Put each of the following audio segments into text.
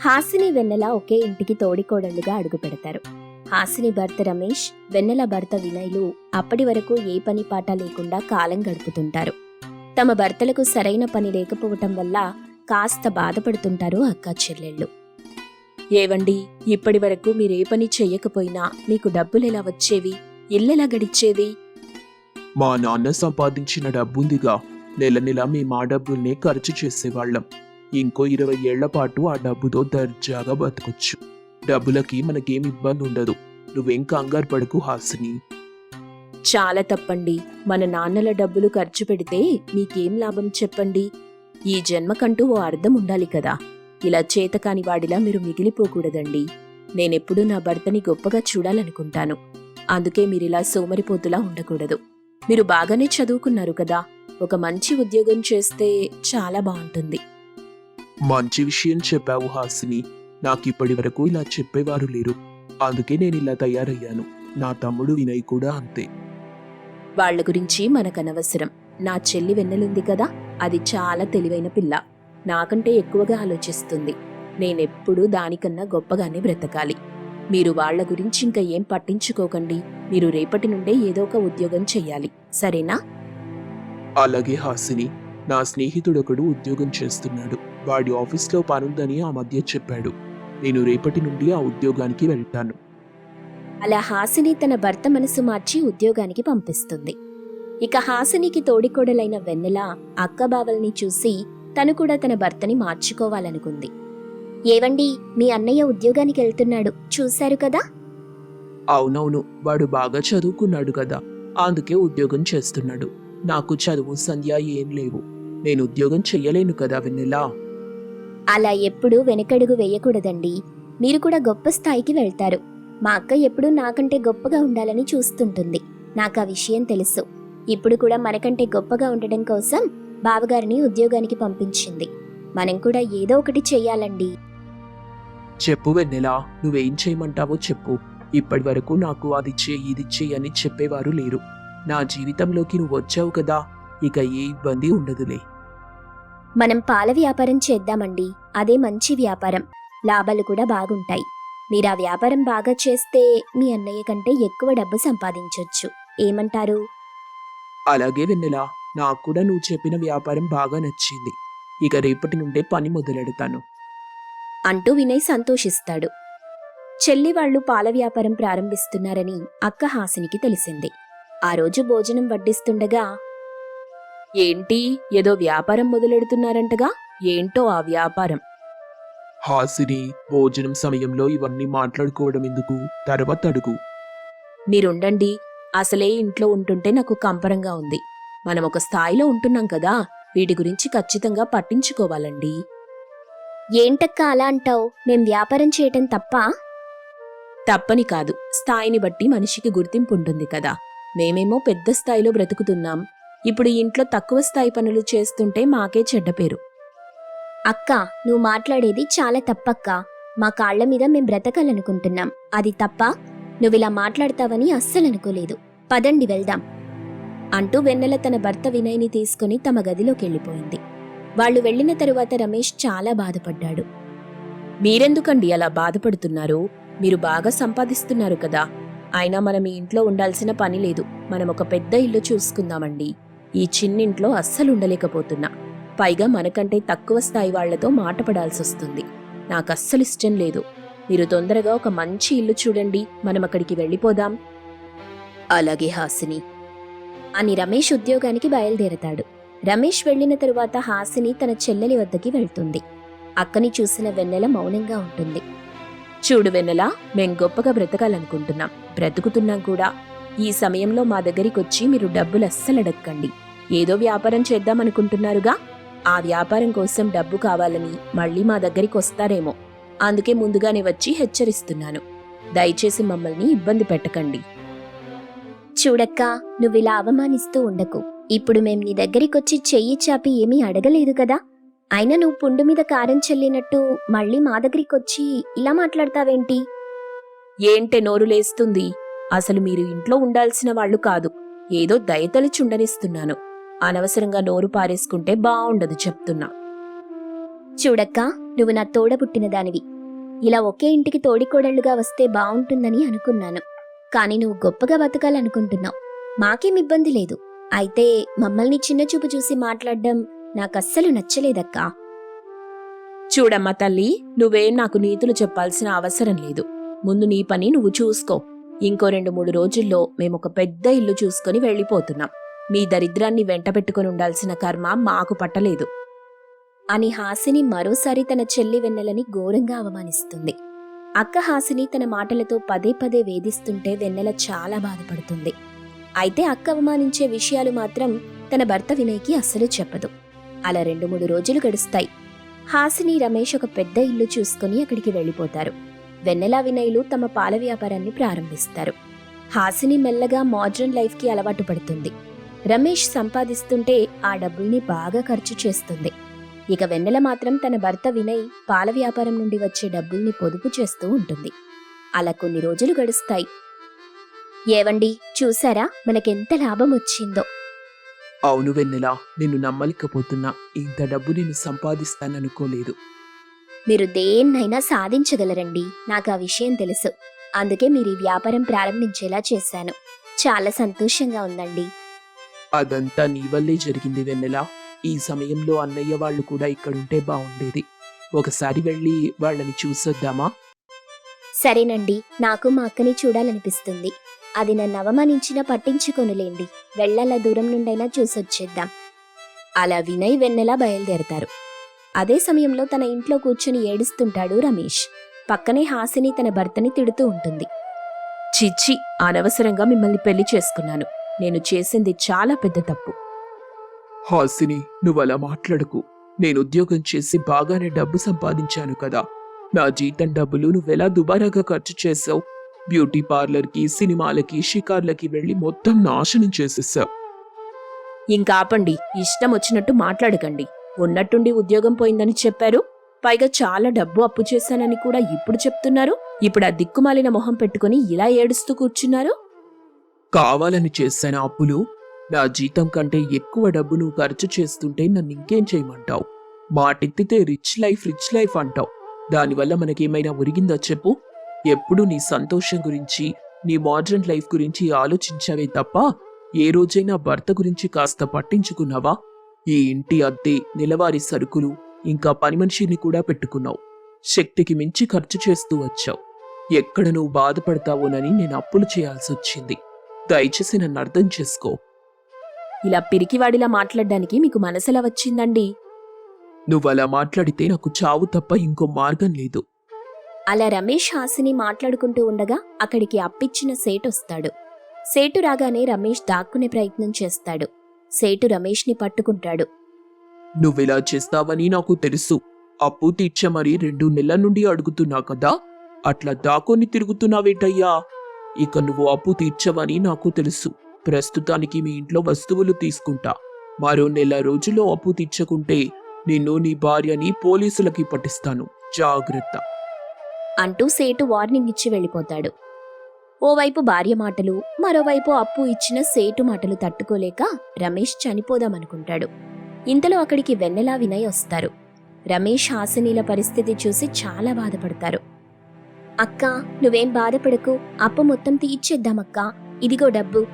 హాసిని వెన్నెల ఒకే ఇంటికి తోడికోడళ్ళుగా అడుగు పెడతారు. హాసిని భర్త రమేష్ వెన్నెల భర్త వినయ్లు అప్పటి వరకు ఏ పని పాట లేకుండా కాలం గడుపుతుంటారు. తమ భర్తలకు సరైన పని లేకపోవటం వల్ల కాస్త బాధపడుతుంటారు అక్కా చెల్లెళ్ళు. ఏవండి ఇప్పటి వరకు మీరే పని చెయ్యకపోయినా మీకు డబ్బులెలా వచ్చేవి? ఇల్లెలా గడిచేవి మా నాన్న సంపాదించిన డబ్బుందిగా. నెల నెల మేము ఆ డబ్బుల్నే ఖర్చు చేసేవాళ్ళం. ఇంకో ఇరవై ఏళ్ళ పాటు ఆ డబ్బుతో దర్జాగా బతకొచ్చు. డబ్బులకి మనకేం ఇబ్బంది ఉండదు. నువ్వేం కంగారు పడకు హాసిని. చాలా తప్పండి. మన నాన్నల డబ్బులు ఖర్చు పెడితే మీకేం లాభం చెప్పండి. ఈ జన్మకంటూ ఓ అర్థం ఉండాలి కదా. ఇలా చేతకాని వాడిలా మీరు మిగిలిపోకూడదండి. నేనెప్పుడూ నా భర్తని గొప్పగా చూడాలనుకుంటాను. అందుకే మీరిలా సోమరిపోతులా ఉండకూడదు. మీరు బాగానే చదువుకున్నారు కదా. ఒక మంచి ఉద్యోగం చేస్తే చాలా బాగుంటుంది. మంచి విషయం చెప్పావు హాసిని. నాకు ఇప్పటి వరకు ఇలా చెప్పేవారు లేరు. అందుకే నేను ఇలా తయారయ్యాను. నా తమ్ముడు వినయ్ కూడా అంతే. వాళ్ళ గురించి మనకనవసరం. నా చెల్లి వెన్నెలుంది కదా అది చాలా తెలివైన పిల్ల. నాకంటే ఎక్కువగా ఆలోచిస్తుంది. నేనెప్పుడూ దానికన్నా గొప్పగానే బ్రతకాలి. మీరు వాళ్ళ గురించి ఇంకా ఏం పట్టించుకోకండి. మీరు రేపటి నుండే ఏదో ఒక ఉద్యోగం చెయ్యాలి. సరేనా? అలాగే హాసిని. నా స్నేహితుడొకడు ఉద్యోగం చేస్తున్నాడు. వాడి ఆఫీస్లో పనుందని ఆ మధ్య చెప్పాడు. నేను రేపటి నుండి ఆ ఉద్యోగానికి వెళ్తాను. అలా హాసిని తన భర్త మనసు మార్చి ఉద్యోగానికి పంపిస్తుంది. ఇక హాసినికి తోడికోడలైన వెన్నెల అక్కబావల్ని చూసి తను కూడా తన భర్తని మార్చుకోవాలనుకుంది. ఏవండి మీ అన్నయ్య ఉద్యోగానికి వెళ్తున్నాడు. చూశారు కదా? అవునవును. వాడు బాగా చదువుకున్నాడు కదా. అందుకే ఉద్యోగం చేస్తున్నాడు. నాకు చదువు సంధ్య ఏం లేవు. నేను ఉద్యోగం చెయ్యలేను కదా వెన్నెలా. అలా ఎప్పుడూ వెనకడుగు వేయకూడదండి. మీరు కూడా గొప్ప స్థాయికి వెళ్తారు. మా అక్క ఎప్పుడూ నాకంటే గొప్పగా ఉండాలని చూస్తుంటుంది. నాకు ఆ విషయం తెలుసు. ఇప్పుడు కూడా మనకంటే గొప్పగా ఉండడం కోసం బావగారిని ఉద్యోగానికి పంపించింది. మనం కూడా ఏదో ఒకటి చెయ్యాలండి చెప్పు వెన్నెల నువ్వేం చేయమంటావో చెప్పు. ఇప్పటి వరకు నాకు అది చేయి ఇది చెయ్యి అని చెప్పేవారు లేరు. నా జీవితంలోకి నువ్వు వచ్చావు కదా ఇక ఏ ఇబ్బంది ఉండదులే. మనం పాల వ్యాపారం చేద్దామండి. అదే మంచి వ్యాపారం. లాభాలు కూడా బాగుంటాయి. మీరు ఆ వ్యాపారం బాగా చేస్తే మీ అన్నయ్య కంటే ఎక్కువ డబ్బు సంపాదించొచ్చు. ఏమంటారు? అలాగే వెన్నెలా నాకు కూడా నువ్వు చెప్పిన వ్యాపారం బాగా నచ్చింది. ఇక రేపటి నుండే పని మొదలెడతాను. అంటూ వినయ్ సంతోషిస్తాడు. చెల్లి వాళ్ళు పాల వ్యాపారం ప్రారంభిస్తున్నారని అక్క హాసినికి తెలిసింది. ఆ రోజు భోజనం వడ్డిస్తుండగా ఏంటి? ఏదో వ్యాపారం మొదలెడుతున్నారంటగా? ఏంటో ఆ వ్యాపారం? హాసిని భోజనం సమయంలో ఇవన్నీ మాట్లాడుకోవడం ఎందుకు? తర్వాత అడుగు. మీరుండండి. అసలే ఇంట్లో ఉంటుంటే నాకు కంపరంగా ఉంది. మనం ఒక స్థాయిలో ఉంటున్నాం కదా వీటి గురించి ఖచ్చితంగా పట్టించుకోవాలండి. ఏంటక్క అలా అంటావు? మేం వ్యాపారం చేయటం తప్ప? తప్పని కాదు. స్థాయిని బట్టి మనిషికి గుర్తింపు ఉంటుంది కదా. మేమేమో పెద్ద స్థాయిలో బ్రతుకుతున్నాం. ఇప్పుడు ఇంట్లో తక్కువ స్థాయి పనులు చేస్తుంటే మాకే చెడ్డ పేరు. అక్క నువ్వు మాట్లాడేది చాలా తప్పక్క. మా కాళ్ళ మీద మేం బ్రతకాలనుకుంటున్నాం. అది తప్ప నువ్విలా మాట్లాడతావని అస్సలు అనుకోలేదు పదండి వెళ్దాం అంటూ వెన్నెల తన భర్త వినయ్ని తీసుకుని తమ గదిలోకి వెళ్ళిపోయింది వాళ్ళు వెళ్ళిన తరువాత రమేష్ చాలా బాధపడ్డాడు. మీరెందుకండి అలా బాధపడుతున్నారు? మీరు బాగా సంపాదిస్తున్నారు కదా. అయినా మనం ఈ ఇంట్లో ఉండాల్సిన పని లేదు. మనం ఒక పెద్ద ఇల్లు చూసుకుందామండి. ఈ చిన్నింట్లో అస్సలు ఉండలేకపోతున్నా. పైగా మనకంటే తక్కువ స్థాయి వాళ్ళతో మాటపడాల్సి వస్తుంది నాకు అస్సలు ఇష్టం లేదు. మీరు తొందరగా ఒక మంచి ఇల్లు చూడండి. మనం అక్కడికి వెళ్ళిపోదాం. అలాగే హాసిని. అని రమేష్ ఉద్యోగానికి బయలుదేరతాడు. రమేష్ వెళ్ళిన తరువాత హాసిని తన చెల్లెలి వద్దకి వెళ్తుంది. అక్కని చూసిన వెన్నెల మౌనంగా ఉంటుంది. చూడు వెన్నెల మేం గొప్పగా బ్రతకాలనుకుంటున్నాం. బ్రతుకుతున్నాం కూడా. ఈ సమయంలో మా దగ్గరికి వచ్చి మీరు డబ్బులు అస్సలు అడగండి ఏదో వ్యాపారం చేద్దామనుకుంటున్నారుగా. ఆ వ్యాపారం కోసం డబ్బు కావాలని మళ్ళీ మా దగ్గరికి వస్తారేమో. అందుకే ముందుగానే వచ్చి హెచ్చరిస్తున్నాను. దయచేసి మమ్మల్ని ఇబ్బంది పెట్టకండి. చూడక్క నువ్విలా అవమానిస్తూ ఉండకు. ఇప్పుడు మేం నీ దగ్గరికొచ్చి చెయ్యి చాపి ఏమీ అడగలేదు కదా. అయినా నువ్వు పుండు మీద కారం చెల్లినట్టు మళ్ళీ మా దగ్గరికొచ్చి ఇలా మాట్లాడతావేంటి? ఏంటే నోరు లేస్తుంది? అసలు మీరు ఇంట్లో ఉండాల్సిన వాళ్ళు కాదు. ఏదో దయతలిచుండనిస్తున్నాను అనవసరంగా నోరు పారేసుకుంటే బావుండదు చెప్తున్నా. చూడక్క నువ్వు నా తోడబుట్టిన దానివి. ఇలా ఒకే ఇంటికి తోడికోడళ్ళుగా వస్తే బావుంటుందని అనుకున్నాను. కానీ నువ్వు గొప్పగా బతకాలనుకుంటున్నావు. మాకేం ఇబ్బంది లేదు. అయితే మమ్మల్ని చిన్న చూపు చూసి మాట్లాడడం నాకస్సలు నచ్చలేదక్కా. చూడమ్మా తల్లి నువ్వేం నాకు నీతులు చెప్పాల్సిన అవసరం లేదు. ముందు నీ పని నువ్వు చూసుకో. ఇంకో రెండు మూడు రోజుల్లో మేము ఒక పెద్ద ఇల్లు చూసుకొని వెళ్ళిపోతున్నాం. మీ దరిద్రాన్ని వెంటబెట్టుకుని ఉండాల్సిన కర్మ మాకు పట్టలేదు. అని హాసిని మరోసారి తన చెల్లి వెన్నెలని ఘోరంగా అవమానిస్తుంది. అక్క హాసిని తన మాటలతో పదే పదే వేధిస్తుంటే వెన్నెల చాలా బాధపడుతుంది. అయితే అక్క అవమానించే విషయాలు మాత్రం తన భర్త వినయ్కి అస్సలు చెప్పదు. అలా రెండు మూడు రోజులు గడుస్తాయి. హాసిని రమేష్ ఒక పెద్ద ఇల్లు చూసుకుని అక్కడికి వెళ్ళిపోతారు. వెన్నెల వినయ్లు తమ పాల వ్యాపారాన్ని ప్రారంభిస్తారు. హాసిని మెల్లగా మోడ్రన్ లైఫ్కి అలవాటు పడుతుంది. రమేష్ సంపాదిస్తుంటే ఆ డబ్బుల్ని బాగా ఖర్చు చేస్తుంది. ఇక వెన్నెల మాత్రం తన భర్త వినయ్ పాల వ్యాపారం నుండి వచ్చే డబ్బుల్ని పొదుపు చేస్తూ ఉంటుంది. అలా కొన్ని రోజులు గడుస్తాయి. ఏవండి చూసారా మనకెంత లాభం వచ్చిందో. అవును వెన్నెలా నిన్ను నమ్మలేకపోతున్నా. ఇంత డబ్బు నేను సంపాదిస్తాననుకోలేదు. మీరు దేన్నైనా సాధించగలరండి. నాకు ఆ విషయం తెలుసు. అందుకే మీరు ఈ వ్యాపారం ప్రారంభించేలా చేశాను. చాలా సంతోషంగా ఉందండి. అదంతా నీ వల్లే జరిగింది వెన్నెల. ఈ సమయంలో అన్నయ్య వాళ్ళు కూడా ఇక్కడుంటే బాగుండేది ఒకసారి వెళ్ళి వాళ్ళని చూసొద్దామా? సరేనండి. నాకు మా అక్కని చూడాలనిపిస్తుంది. అది నన్ను అవమానించినా పట్టించుకొనులేండి. వెళ్ళాల దూరం నుండైనా చూసొచ్చేద్దాం. అలా వినయ్ వెన్నెలా బయలుదేరతారు. అదే సమయంలో తన ఇంట్లో కూర్చుని ఏడుస్తుంటాడు రమేష్. పక్కనే హాసిని తన భర్తని తిడుతూ ఉంటుంది. చిచ్చి అనవసరంగా మిమ్మల్ని పెళ్ళి చేసుకున్నాను. నేను చేసింది చాలా పెద్ద తప్పు. హాసిని నువ్వు అలా మాట్లాడకు. నేను ఉద్యోగం చేసి బాగానే డబ్బు సంపాదించాను కదా. నా జీతం డబ్బులు నువ్వెలా దుబారాగా ఖర్చు చేసావు బ్యూటీ పార్లర్కి సినిమాలకి షికార్లకి వెళ్ళి మొత్తం నాశనం చేసేసావు. ఇంకా ఆపండి. ఇష్టం వచ్చినట్టు మాట్లాడకండి. ఉన్నట్టుండి ఉద్యోగం పోయిందని చెప్పారు. పైగా చాలా డబ్బు అప్పు చేశానని కూడా ఇప్పుడు చెప్తున్నారు. ఇప్పుడు ఆ దిక్కుమాలిన మొహం పెట్టుకుని ఇలా ఏడుస్తూ కూర్చున్నారు. కావాలని చేశాను అప్పులు నా జీతం కంటే ఎక్కువ డబ్బును ఖర్చు చేస్తుంటే నన్ను ఇంకేం చేయమంటావు? మాటెత్తితే రిచ్ లైఫ్ రిచ్ లైఫ్ అంటావు. దానివల్ల మనకేమైనా ఒరిగిందా చెప్పు? ఎప్పుడు నీ సంతోషం గురించి నీ మోడ్రన్ లైఫ్ గురించి ఆలోచించావే తప్ప ఏ రోజైనా భర్త గురించి కాస్త పట్టించుకున్నావా? ఈ ఇంటి అద్దె నెలవారీ సరుకులు ఇంకా పని మనిషిని కూడా పెట్టుకున్నావు. శక్తికి మించి ఖర్చు చేస్తూ వచ్చావు. ఎక్కడ నువ్వు బాధపడతావోనని నేను అప్పులు చేయాల్సి వచ్చింది దయచేసి నన్ను అర్థం చేసుకో. ఇలా పిరికివాడిలా మాట్లాడడానికి మీకు మనసెలా వచ్చిందండి? నువ్వు అలా మాట్లాడితే నాకు చావు తప్ప ఇంకో మార్గం లేదు. అలా రమేష్ హాసిని మాట్లాడుకుంటూ ఉండగా అక్కడికి అప్పిచ్చిన సేటు వస్తాడు. సేటు రాగానే రమేష్ దాక్కునే ప్రయత్నం చేస్తాడు. సేటు రమేష్ని పట్టుకుంటాడు. నువ్వెలా చేస్తావని నాకు తెలుసు. అప్పు తీర్చమని రెండు నెలల నుండి అడుగుతున్నా కదా? అట్లా దాకొని తిరుగుతున్నావేటయ్యా? ఇక నువ్వు అప్పు తీర్చవని నాకు తెలుసు. ప్రస్తుతానికి మీ ఇంట్లో వస్తువులు తీసుకుంటా. మరో నెల రోజుల్లో అప్పు తీర్చకుంటే నిన్ను నీ భార్యని పోలీసులకి పట్టిస్తాను. జాగ్రత్త. అంటూ సేటు వార్నింగ్ ఇచ్చి వెళ్ళిపోతాడు. ఓవైపు భార్య మాటలు మరోవైపు అప్పు ఇచ్చిన సేటు మాటలు తట్టుకోలేక రమేష్ చనిపోదామనుకుంటాడు. ఇంతలో అక్కడికి వెన్నెలా వినయ్ వస్తారు. రమేష్ హాసినీల పరిస్థితి చూసి చాలా బాధపడతారు. అక్క నువ్వేం బాధపడకు. అప్పు మొత్తం తీర్చేద్దామక్కా ఇదిగో డబ్బు.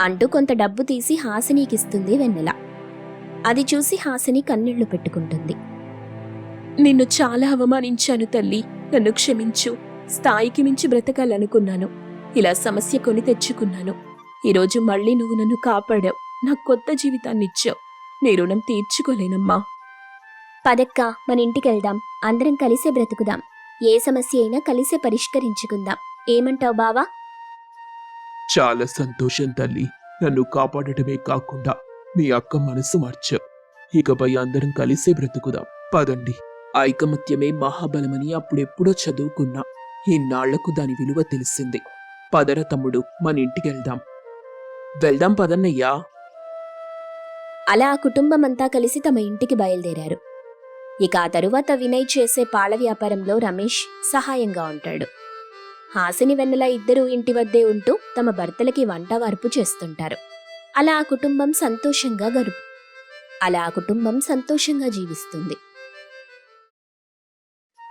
అంటూ కొంత డబ్బు తీసి హాసినీకిస్తుంది వెన్నెల. అది చూసి హాసిని కన్నీళ్ళు పెట్టుకుంటుంది. నిన్ను చాలా అవమానించాను తల్లి. నన్ను క్షమించు. స్థాయికి మించి బ్రతకాలనుకున్నాను. ఇలా సమస్య కొని తెచ్చుకున్నాను. ఈరోజు మళ్ళీ నువ్వు నన్ను కాపాడావు. నాకు కొత్త జీవితాన్ని ఇచ్చావు నీ రుణం తీర్చుకోలేనమ్మా. పదక్క మన ఇంటికి వెళ్దాం అందరం కలిసే బ్రతుకుదాం. ఏ సమస్య అయినా కలిసే పరిష్కరించుకుందాం. ఏమంటావు బావా? చాలా సంతోషం తల్లి. నన్ను కాపాడటమే కాకుండా మీ అక్క మనసు మార్చావు ఇకపై అందరం కలిసే బ్రతుకుదాం. పదండి. ఐకమత్యమే మహాబలమని అప్పుడెప్పుడో చదువుకున్నా. ఇన్నాళ్ళకు దాని విలువ తెలిసింది. పదర తమ్ముడు మన ఇంటికి వెళ్దాం. వెళ్దాం పదన్నయ్యా. అలా ఆ కుటుంబం అంతా కలిసి తమ ఇంటికి బయలుదేరారు. ఇక ఆ తరువాత వినయ్ చేసే పాల వ్యాపారంలో రమేష్ సహాయంగా ఉంటాడు. హాసిని వెన్నెల ఇద్దరూ ఇంటి వద్దే ఉంటూ తమ భర్తలకి వంట వార్పు చేస్తుంటారు. అలా ఆ కుటుంబం సంతోషంగా గడుపు అలా ఆ కుటుంబం సంతోషంగా జీవిస్తుంది.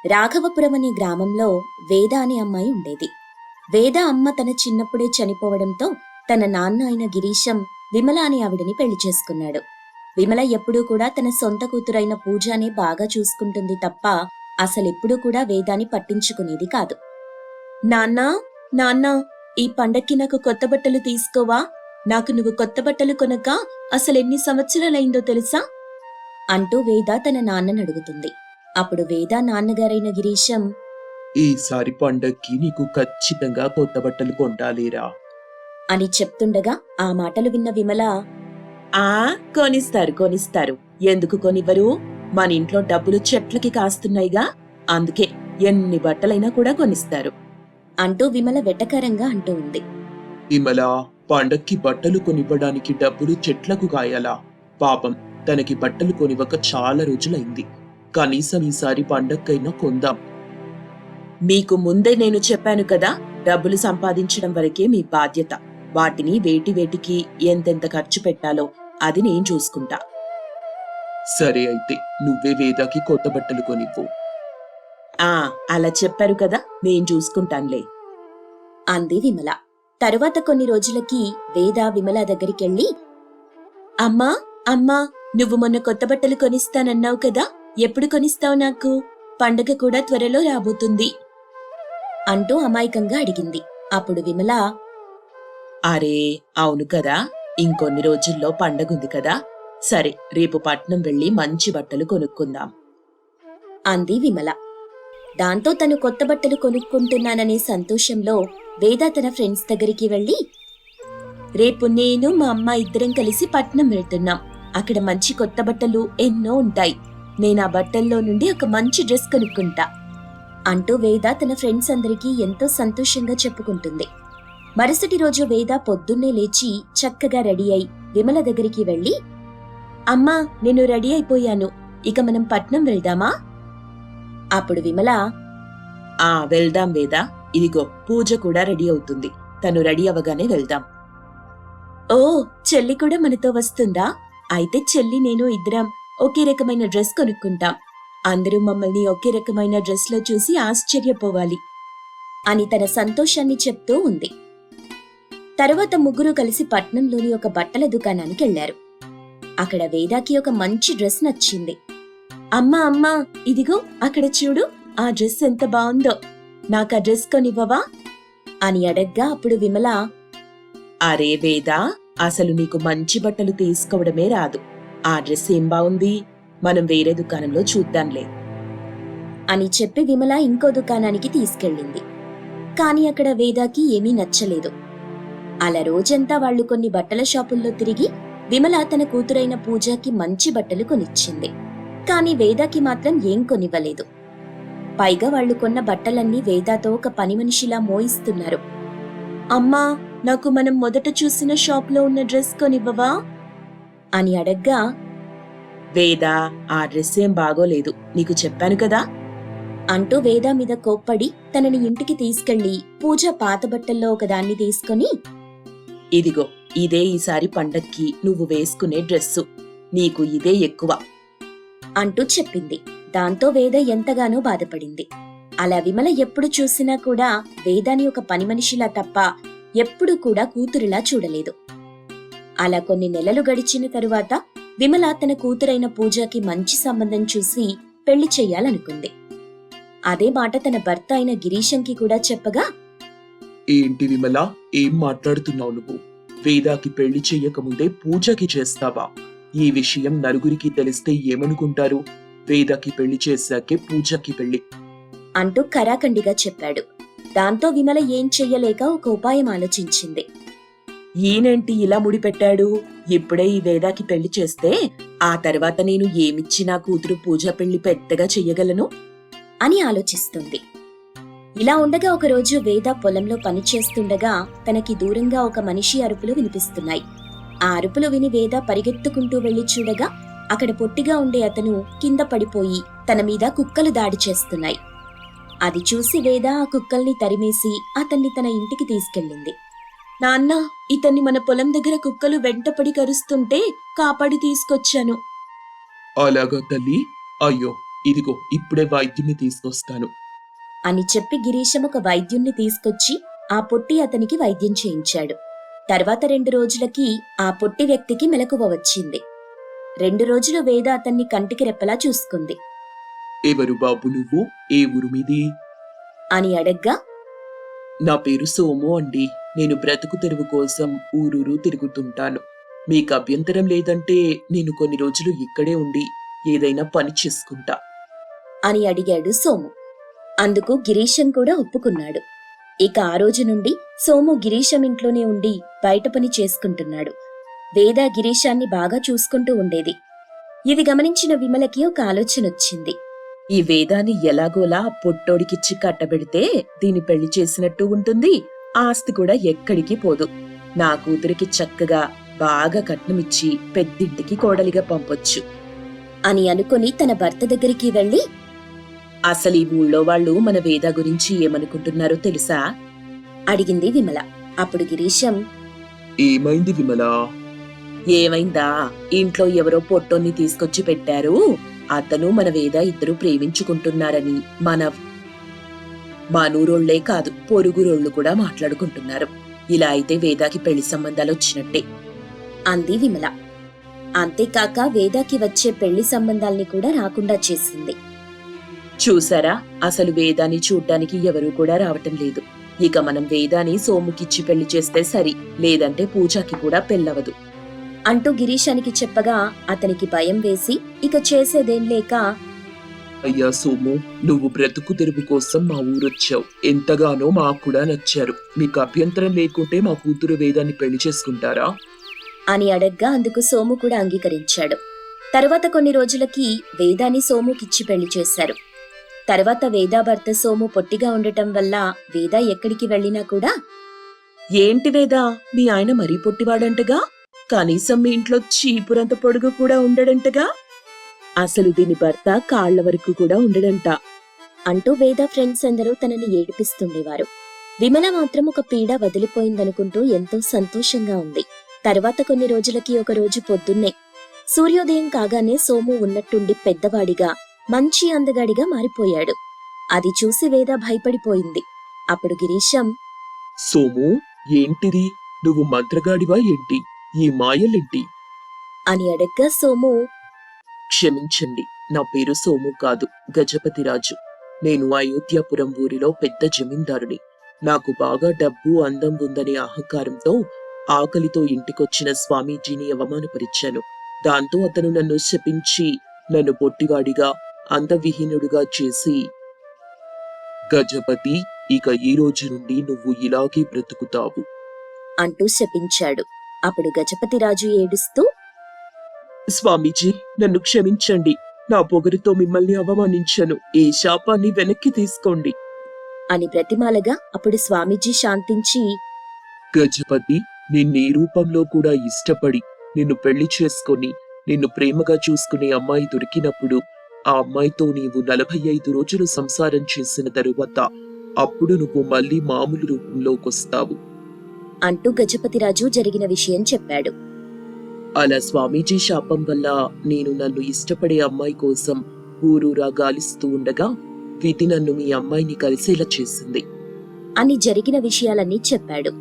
రాఘవపురం అనే గ్రామంలో వేద అనే అమ్మాయి ఉండేది. వేద అమ్మ తన చిన్నప్పుడే చనిపోవడంతో తన నాన్న అయిన గిరీశం విమల అనే ఆవిడని పెళ్ళి చేసుకున్నాడు. విమల ఎప్పుడూ కూడా తన సొంత కూతురైన పూజానే బాగా చూసుకుంటుంది తప్ప అసలెప్పుడూ కూడా వేదాన్ని పట్టించుకునేది కాదు. నాన్నా నాన్నా ఈ పండక్కి నాకు కొత్త బట్టలు తీసుకోవా? నాకు నువ్వు కొత్త బట్టలు కొనక అసలెన్ని సంవత్సరాలైందో తెలుసా? అంటూ వేద తన నాన్నని అడుగుతుంది. అప్పుడు వేద నాన్నగారైన గిరీశం ఈసారి పండక్కి నీకు ఖచ్చితంగా కొత్త బట్టలు కొంటాలేరా? అని చెప్తుండగా ఆ మాటలు విన్న విమల ఆ కొనిస్తారు కొనిస్తారు. ఎందుకు కొనివ్వరు? మన ఇంట్లో డబ్బులు చెట్లకి కాస్తున్నాయిగా. అందుకే ఎన్ని బట్టలైనా కూడా కొనిస్తారు. అంటూ విమల వెటకారంగా అంటూ ఉంది. విమల పండక్కి బట్టలు కొనివ్వడానికి డబ్బులు చెట్లకు కాయాలా పాపం తనకి బట్టలు కొనివ్వక చాలా రోజులైంది. కనీసం ఈసారి పండక్కైనా కొందాం. మీకు ముందే నేను చెప్పాను కదా డబ్బులు సంపాదించడం వరకే మీ బాధ్యత. వాటిని వేటి వేటికి ఎంతెంత ఖర్చు పెట్టాలో అది నేను చూసుకుంటా. సరే అయితే నువ్వే వేదాకి కొత్త బట్టలు కొనివ్వు. ఆ అలా చెప్పారు కదా నేను చూసుకుంటానులే. అంది విమల. తరువాత కొన్ని రోజులకి వేద విమల దగ్గరికెళ్ళి అమ్మా అమ్మా నువ్వు మొన్న కొత్త బట్టలు కొనిస్తానన్నావు కదా ఎప్పుడు కొనిస్తావు నాకు? పండగ కూడా త్వరలో రాబోతుంది. అంటూ అమాయకంగా అడిగింది. అప్పుడు విమల అరే అవును కదా ఇంకొన్ని రోజుల్లో పండగుంది కదా. సరే రేపు పట్నం వెళ్ళి మంచి బట్టలు కొనుక్కుందాం. అంది విమల. దాంతో తను కొత్త బట్టలు కొనుక్కుంటున్నాననే సంతోషంలో వేద తన ఫ్రెండ్స్ దగ్గరికి వెళ్ళి రేపు నేను మా అమ్మ ఇద్దరం కలిసి పట్నం వెళ్తున్నాం. అక్కడ మంచి కొత్త బట్టలు ఎన్నో ఉంటాయి. నేను ఆ బట్టల్లో నుండి ఒక మంచి డ్రెస్ కొనుక్కుంటా అంటూ వేద తన ఫ్రెండ్స్ అందరికీ ఎంతో సంతోషంగా చెప్పుకుంటుంది. మరుసటి రోజు వేద పొద్దున్నే లేచి చక్కగా రెడీ అయి విమల దగ్గరికి వెళ్ళి అమ్మా నేను రెడీ అయిపోయాను. ఇక మనం పట్నం వెళ్దామా? అప్పుడు విమల ఆ వెళ్దాం వేదా. ఇదిగో పూజ కూడా రెడీ అవుతుంది. తను రెడీ అవ్వగానే వెళ్దాం. ఓ చెల్లి కూడా మనతో వస్తుందా? అయితే చెల్లి నేను ఇద్దరం ఒకే రకమైన డ్రెస్ కొనుక్కుంటాం. అందరూ మమ్మల్ని ఒకే రకమైన డ్రెస్లో చూసి ఆశ్చర్యపోవాలి అని తన సంతోషాన్ని చెప్తూ ఉంది. తరువాత ముగ్గురు కలిసి పట్నంలోని ఒక బట్టల దుకాణానికి వెళ్ళారు అక్కడ వేదాకి ఒక మంచి డ్రెస్ నచ్చింది. అమ్మా అమ్మా ఇదిగో అక్కడ చూడు ఆ డ్రెస్ ఎంత బాగుందో. నాకు ఆ డ్రెస్ కొనివ్వవా? అని అడగ్గా అప్పుడు విమల అరే వేదా అసలు నీకు మంచి బట్టలు తీసుకోవడమే రాదు. ఆ డ్రెస్ ఏం బాగుంది? మనం వేరే దుకాణంలో చూద్దాంలే. అని చెప్పి విమల ఇంకో దుకాణానికి తీసుకెళ్ళింది. కాని అక్కడ వేదాకి ఏమీ నచ్చలేదు. అలా రోజంతా వాళ్ళు కొన్ని బట్టల షాపుల్లో తిరిగి విమల తన కూతురైన పూజకి మంచి బట్టలు కొనిచ్చింది. కాని వేదాకి మాత్రం ఏం కొనివ్వలేదు. పైగా వాళ్ళు కొన్న బట్టలన్నీ వేదాతో ఒక పని మనిషిలా మోయిస్తున్నారు. అమ్మా నాకు మనం మొదట చూసిన షాప్లో ఉన్న డ్రెస్ కొనివ్వవా? అని అడగ్గా వేదా ఆ డ్రెస్ ఏం బాగోలేదు నీకు చెప్పాను కదా? అంటూ వేదా మీద కోప్పడి తనని ఇంటికి తీసుకెళ్ళి పూజ పాత బట్టల్లో ఒకదాన్ని తీసుకొని ఇదిగో ఇదే ఈసారి పండక్కి నువ్వు వేసుకునే డ్రెస్సు. నీకు ఇదే ఎక్కువ అంటూ చెప్పింది. దాంతో వేద ఎంతగానో బాధపడింది. అలా విమల ఎప్పుడు చూసినా కూడా వేదాని ఒక పని మనిషిలా తప్ప ఎప్పుడూ కూడా కూతురిలా చూడలేదు. అలా కొన్ని నెలలు గడిచిన తరువాత విమల తన కూతురైన పూజకి మంచి సంబంధం చూసి పెళ్ళి చెయ్యాలనుకుంది అదే మాట తన భర్త అయిన గిరీశంకి కూడా చెప్పగా ఏంటి విమల ఏం మాట్లాడుతున్నావు నువ్వు? వేదాకి పెళ్ళి చెయ్యకముందే పూజకి చేస్తావా? ఈ విషయం నలుగురికి తెలిస్తే ఏమనుకుంటారు? వేదాకి పెళ్ళి చేశాకే పూజకి పెళ్ళి. అంటూ కరాఖండిగా చెప్పాడు. దాంతో విమల ఏం చెయ్యలేక ఒక ఉపాయం ఆలోచించింది. ఈయనేంటి ఇలా ముడిపెట్టాడు? ఇప్పుడే ఈ వేదాకి పెళ్ళి చేస్తే ఆ తర్వాత నేను ఏమిచ్చి నా కూతురు పూజ పెళ్ళి పెద్దగా చెయ్యగలను? అని ఆలోచిస్తుంది. ఇలా ఉండగా ఒకరోజు వేద పొలంలో పని చేస్తుండగా తనకి దూరంగా ఒక మనిషి అరుపులు వినిపిస్తున్నాయి. ఆ అరుపులు విని వేద పరిగెత్తుకుంటూ వెళ్ళి చూడగా అక్కడ పొట్టిగా ఉండే అతను కింద పడిపోయి తన మీద కుక్కలు దాడి చేస్తున్నాయి. అది చూసి వేద ఆ కుక్కల్ని తరిమేసి అతన్ని తన ఇంటికి తీసుకెళ్ళింది. నాన్న ఇతన్ని మన పొలం దగ్గర కుక్కలు వెంటపడి కరుస్తుంటే కాపాడి తీసుకొచ్చాను. అలాగా తల్లి. అయ్యో ఇదిగో ఇప్పుడే వైద్యుని తీసుకొస్తాను. అని చెప్పి గిరీశం ఒక వైద్యుణ్ణి తీసుకొచ్చి ఆ పొట్టి అతనికి వైద్యం చేయించాడు. తర్వాత రెండు రోజులకి ఆ పొట్టి వ్యక్తికి మెలకువ వచ్చింది. రెండు రోజులు వేద అతన్ని కంటికి రెప్పలా చూసుకుంది. ఎవరు బాబు నువ్వు? ఏ ఊరు మీది? అని అడగ్గా నా పేరు సోము అండి. నేను బ్రతుకు తెరువు కోసం ఊరూరు తిరుగుతుంటాను. మీకు అభ్యంతరం లేదంటే నేను కొన్ని రోజులు ఇక్కడే ఉండి ఏదైనా పని చేసుకుంటా. అని అడిగాడు సోము. అందుకు గిరీశం కూడా ఒప్పుకున్నాడు. ఇక ఆ రోజు నుండి సోము గిరీశం ఇంట్లోనే ఉండి బయట పని చేసుకుంటున్నాడు. వేద గిరీశాన్ని బాగా చూసుకుంటూ ఉండేది. ఇది గమనించిన విమలకి ఒక ఆలోచన వచ్చింది. ఈ వేదాన్ని ఎలాగోలా పొట్టోడికిచ్చి కట్టబెడితే దీని పెళ్ళి చేసినట్టు ఉంటుంది. ఆస్తి కూడా ఎక్కడికి పోదు. నా కూతురికి చక్కగా బాగా కట్నమిచ్చి పెద్దింటికి కోడలిగా పంపొచ్చు. అని అనుకుని తన భర్త దగ్గరికి వెళ్ళి అసలు ఈ ఊళ్ళో వాళ్ళు మన వేద గురించి ఏమనుకుంటున్నారో తెలుసా? అడిగింది విమల. అప్పుడు గిరీశం ఏమైంది విమలా? ఏమైందా? ఇంట్లో ఎవరో పొట్టోన్ని తీసుకొచ్చి పెట్టారు. అతను మన వేద ఇద్దరు ప్రేమించుకుంటున్నారని మన మనూరోళ్ళే కాదు పొరుగురోళ్ళు కూడా మాట్లాడుకుంటున్నారు. ఇలా అయితే వేదాకి పెళ్ళి సంబంధాలు వచ్చినట్టే. అంది విమల. అంతేకాక వేదాకి వచ్చే పెళ్ళి సంబంధాల్ని కూడా రాకుండా చేసింది. చూసారా అసలు వేదాన్ని చూడ్డానికి ఎవరూ కూడా రావటం లేదు. ఇక మనం వేదాన్ని సోముకిచ్చి పెళ్ళి చేస్తే సరి లేదంటే పూజకి కూడా పెళ్ళవదు. అంటూ గిరీశానికి చెప్పగా అతనికి భయం వేసి ఇక చేసేదేం లేక అయ్యా సోము నువ్వు బ్రతుకు తెరువు కోసం మా ఊరొచ్చావు. ఎంతగానో మాకు కూడా నచ్చారు. మీకు అభ్యంతరం లేకుంటే మా కూతురు వేదాన్ని పెళ్ళి చేసుకుంటారా? అని అడగ్గా అందుకు సోము కూడా అంగీకరించాడు. తర్వాత కొన్ని రోజులకి వేదాని సోముకిచ్చి పెళ్ళి చేశారు. తర్వాత వేదా భర్త సోము పొట్టిగా ఉండటం వల్ల వేద ఎక్కడికి వెళ్ళినా కూడా? ఏంటి వేదా? మీ ఆయన మరీ పొట్టివాడంటగా? కనీసం మీ ఇంట్లో చీపురంత పొడుగు కూడా ఉండడంటగా? అసలు దీని భర్త కాళ్ళ వరకు కూడా ఉండడంట. అంటూ వేద ఫ్రెండ్స్ అందరూ తనని ఏడిపిస్తుండేవారు. విమల మాత్రం ఒక పీడ వదిలిపోయిందనుకుంటూ ఎంతో సంతోషంగా ఉంది. తర్వాత కొన్ని రోజులకి ఒక రోజు పొద్దున్నే సూర్యోదయం కాగానే సోము ఉన్నట్టుండి పెద్దవాడిగా మంచి అందగాడిగా మారిపోయాడు. అది చూసి వేద భయపడిపోయింది. అప్పుడు గిరీశం సోము ఏంటిది? నువ్వు మంత్రగాడివా ఏంటి? ఈ మాయలేంటి? అని అడగ్గా సోము క్షమించండి నా పేరు సోము కాదు గజపతిరాజు నేను అయోధ్యాపురం ఊరిలో పెద్ద జమీందారుని. నాకు బాగా డబ్బు అందం ఉందనే అహంకారంతో ఆకలితో ఇంటికొచ్చిన స్వామీజీని అవమానపరిచాను. దాంతో అతను నన్ను శపించి నన్ను పొట్టివాడిగా అందవిహీనుడుగా చేసి గజపతి ఇక ఈ రోజు నుండి నువ్వు ఇలాగే బ్రతుకుతావు. అంటూ శపించాడు. అప్పుడు గజపతిరాజు ఏడుస్తూ స్వామీజీ నన్ను క్షమించండి. నా పొగరుతో మిమ్మల్ని అవమానించను. ఈ శాపాన్ని వెనక్కి తీసుకోండి. అని ప్రతిమాలగా అప్పుడు స్వామీజీ శాంతించి గజపతి నిన్ను ఈ రూపంలో కూడా ఇష్టపడి నిన్ను పెళ్ళి చేసుకొని నిన్ను ప్రేమగా చూసుకునే అమ్మాయి దొరికినప్పుడు ఆ అమ్మాయితో నీవు నలభై ఐదు రోజులు సంసారం చేసిన తరువాత అప్పుడు నువ్వు మళ్ళీ మామూలు రూపంలోకొస్తావు. అంటూ గజపతిరాజు జరిగిన విషయం చెప్పాడు. అలా స్వామీజీ శాపం వల్ల నేను నన్ను ఇష్టపడే అమ్మాయి కోసం ఊరూరా గాలిస్తూ ఉండగా విధి నన్ను మీ అమ్మాయిని కలిసేలా చేసింది. అని జరిగిన విషయాలన్నీ చెప్పాడు.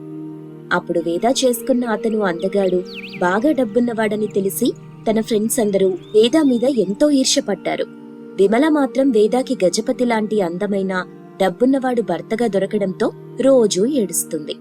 అప్పుడు వేద చేసుకున్న అతను అందగాడు బాగా డబ్బున్నవాడని తెలిసి తన ఫ్రెండ్స్ అందరూ వేద మీద ఎంతో ఈర్ష్యపడ్డారు. విమల మాత్రం వేదాకి గజపతి లాంటి అందమైన డబ్బున్నవాడు భర్తగా దొరకడంతో రోజూ ఏడుస్తుంది.